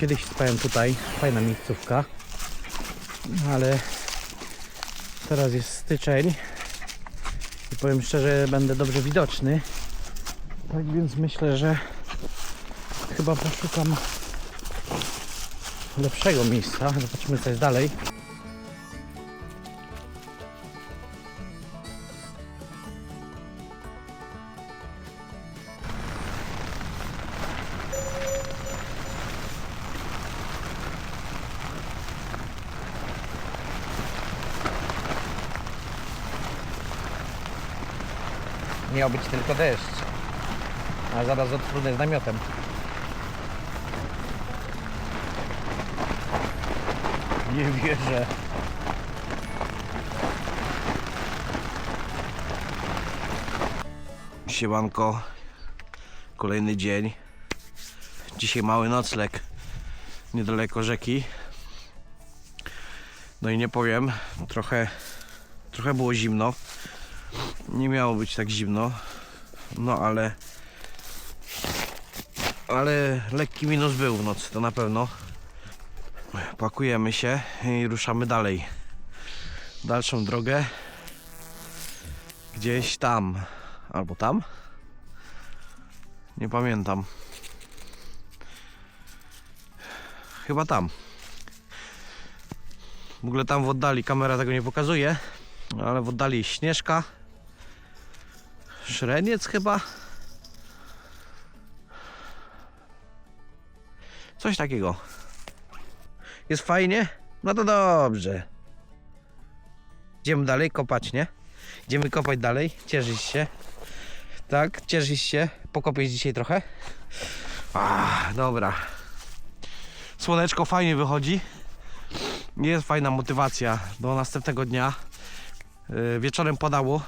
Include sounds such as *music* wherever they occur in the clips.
Kiedyś spałem tutaj, fajna miejscówka, ale teraz jest styczeń i powiem szczerze, będę dobrze widoczny. Tak więc myślę, że chyba poszukam lepszego miejsca. Zobaczymy co jest dalej. Miał być tylko deszcz. A zaraz odfrunę z namiotem. Nie wierzę. Siemanko, kolejny dzień. Dzisiaj mały nocleg niedaleko rzeki. No i nie powiem, trochę, trochę było zimno. Nie miało być tak zimno, no ale, ale lekki minus był w nocy, to na pewno. Pakujemy się i ruszamy dalej. Dalszą drogę gdzieś tam albo tam. Nie pamiętam. Chyba tam. W ogóle tam w oddali kamera tego nie pokazuje, ale w oddali Śnieżka. Szreniec chyba. Coś takiego. Jest fajnie? No to dobrze. Idziemy dalej kopać, nie? Idziemy kopać dalej. Cieszysz się? Tak, cieszysz się? Pokopiesz dzisiaj trochę? A, dobra. Słoneczko fajnie wychodzi. Jest fajna motywacja do następnego dnia. Yy, Wieczorem padało,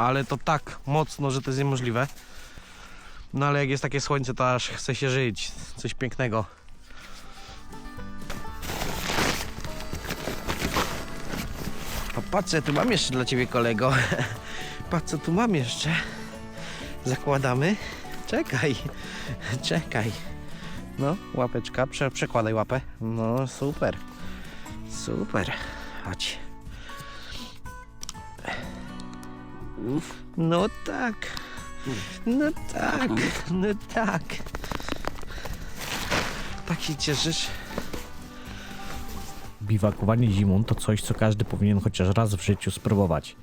ale to tak mocno, że to jest niemożliwe. No ale jak jest takie słońce, to aż chce się żyć. Coś pięknego. Patrz, tu mam jeszcze dla ciebie, kolego. *laughs* Patrz, co tu mam jeszcze. Zakładamy. Czekaj, *laughs* czekaj. No, łapeczka, Prze przekładaj łapę. No, super. Super. Chodź. No tak. No tak, no tak. Tak się cieszysz? Biwakowanie zimą to coś, co każdy powinien chociaż raz w życiu spróbować.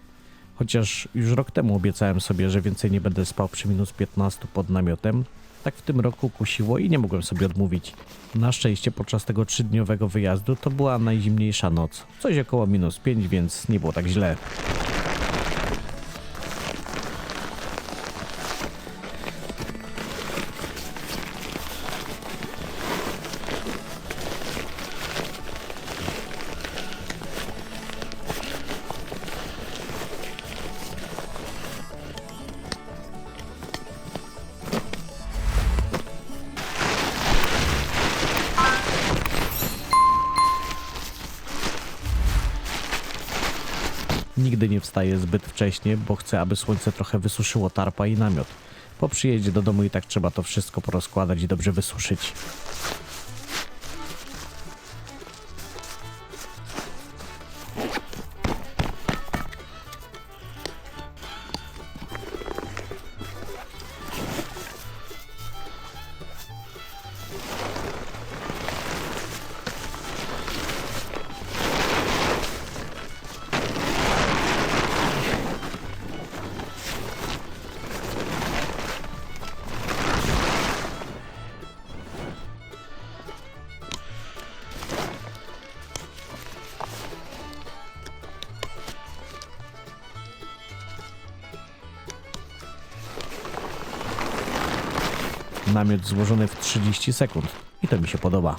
Chociaż już rok temu obiecałem sobie, że więcej nie będę spał przy minus 15 pod namiotem, tak w tym roku kusiło i nie mogłem sobie odmówić. Na szczęście podczas tego trzydniowego wyjazdu to była najzimniejsza noc. Coś około minus 5, więc nie było tak źle. Nie wstaję zbyt wcześnie, bo chcę, aby słońce trochę wysuszyło tarpa i namiot. Po przyjeździe do domu i tak trzeba to wszystko porozkładać i dobrze wysuszyć. Namiot złożony w 30 sekund i to mi się podoba.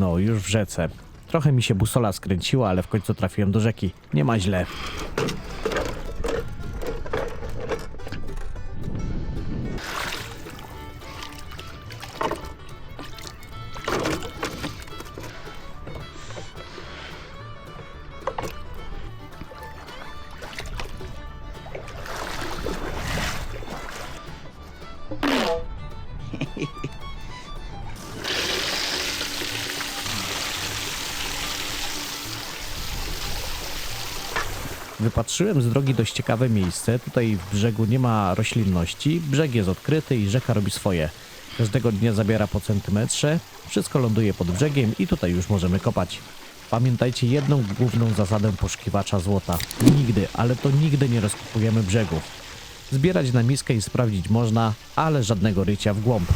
No, już w rzece. Trochę mi się busola skręciła, ale w końcu trafiłem do rzeki. Nie ma źle. *laughs* Wypatrzyłem z drogi dość ciekawe miejsce. Tutaj w brzegu nie ma roślinności, brzeg jest odkryty i rzeka robi swoje. Każdego dnia zabiera po centymetrze, wszystko ląduje pod brzegiem i tutaj już możemy kopać. Pamiętajcie jedną główną zasadę poszukiwacza złota. Nigdy, ale to nigdy nie rozkopujemy brzegów. Zbierać na miskę i sprawdzić można, ale żadnego rycia w głąb.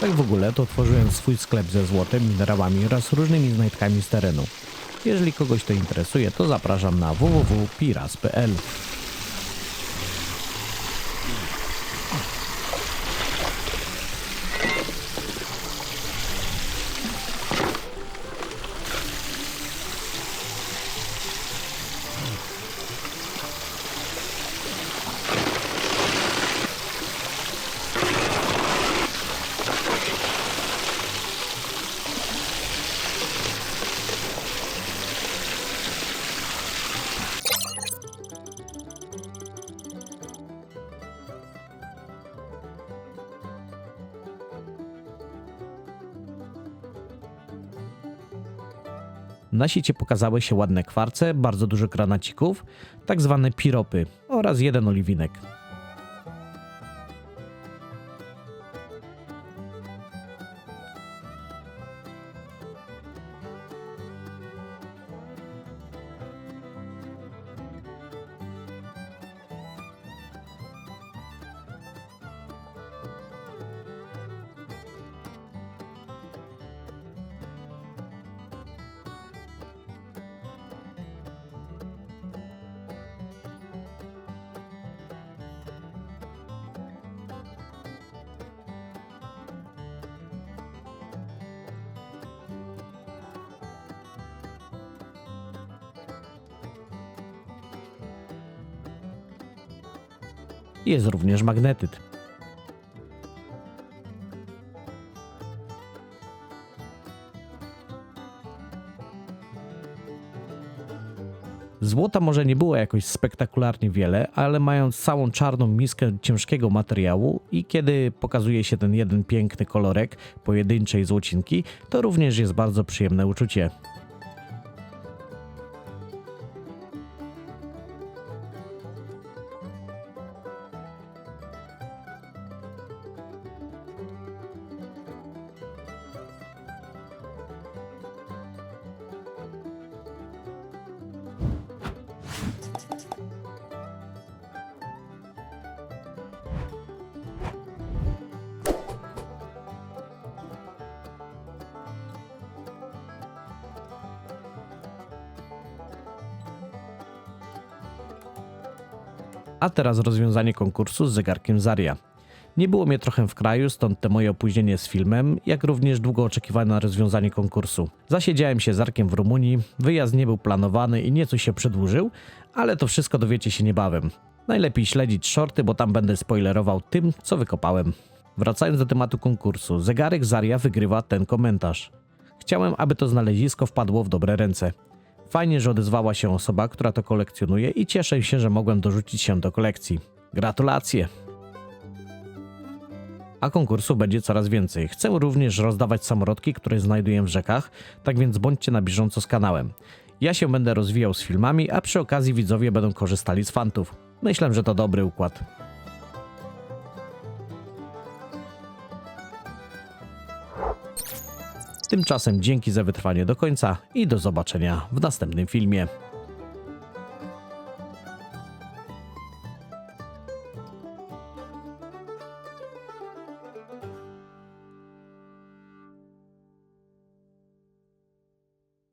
Tak w ogóle to tworzyłem swój sklep ze złotem, minerałami oraz różnymi znajdkami z terenu. Jeżeli kogoś to interesuje, to zapraszam na www.piras.pl. Na sicie pokazały się ładne kwarce, bardzo dużo granacików, tak zwane piropy oraz jeden oliwinek. Jest również magnetyt. Złota może nie było jakoś spektakularnie wiele, ale mając całą czarną miskę ciężkiego materiału i kiedy pokazuje się ten jeden piękny kolorek pojedynczej złocinki, to również jest bardzo przyjemne uczucie. A teraz rozwiązanie konkursu z zegarkiem Zaria. Nie było mnie trochę w kraju, stąd te moje opóźnienie z filmem, jak również długo oczekiwane rozwiązanie konkursu. Zasiedziałem się z Arkiem w Rumunii, wyjazd nie był planowany i nieco się przedłużył, ale to wszystko dowiecie się niebawem. Najlepiej śledzić shorty, bo tam będę spoilerował tym, co wykopałem. Wracając do tematu konkursu, zegarek Zaria wygrywa ten komentarz. Chciałem, aby to znalezisko wpadło w dobre ręce. Fajnie, że odezwała się osoba, która to kolekcjonuje i cieszę się, że mogłem dorzucić się do kolekcji. Gratulacje! A konkursów będzie coraz więcej. Chcę również rozdawać samorodki, które znajduję w rzekach, tak więc bądźcie na bieżąco z kanałem. Ja się będę rozwijał z filmami, a przy okazji widzowie będą korzystali z fantów. Myślę, że to dobry układ. Tymczasem dzięki za wytrwanie do końca i do zobaczenia w następnym filmie.